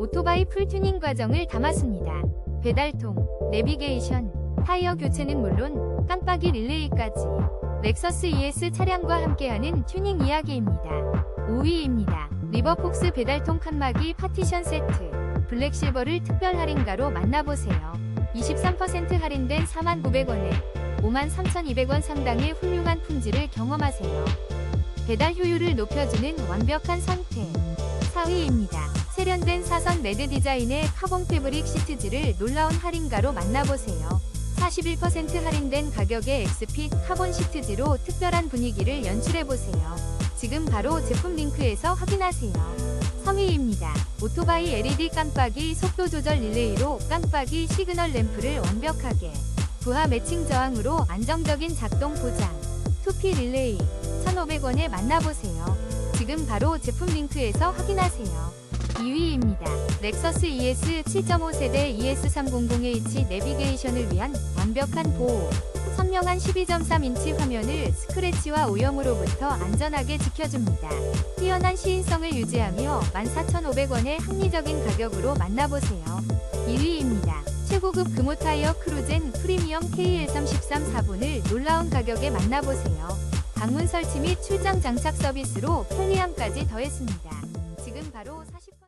오토바이 풀튜닝 과정을 담았습니다. 배달통, 내비게이션, 타이어 교체는 물론 깜빡이 릴레이까지 렉서스 ES 차량과 함께하는 튜닝 이야기입니다. 5위입니다. 리버폭스 배달통 칸막이 파티션 세트 블랙실버를 특별 할인가로 만나보세요. 23% 할인된 4,900원에 53,200원 상당의 훌륭한 품질을 경험하세요. 배달 효율을 높여주는 완벽한 선택. 4위입니다. 세련된 사선 레드 디자인의 카본 패브릭 시트지를 놀라운 할인가로 만나보세요. 41% 할인된 가격의 엑스핏 카본 시트지로 특별한 분위기를 연출해보세요. 지금 바로 제품 링크에서 확인하세요. 3위입니다. 오토바이 LED 깜빡이 속도 조절 릴레이로 깜빡이 시그널 램프를 완벽하게 부하 매칭 저항으로 안정적인 작동 보장 2P 릴레이 1,500원에 만나보세요. 지금 바로 제품 링크에서 확인하세요. 2위입니다. 렉서스 ES 7.5 세대 ES300H 내비게이션을 위한 완벽한 보호. 선명한 12.3인치 화면을 스크래치와 오염으로부터 안전하게 지켜줍니다. 뛰어난 시인성을 유지하며 14,500원의 합리적인 가격으로 만나보세요. 1위입니다. 최고급 금호 타이어 크루젠 프리미엄 K1313 4분을 놀라운 가격에 만나보세요. 방문 설치 및 출장 장착 서비스로 편리함까지 더했습니다. 지금 바로 40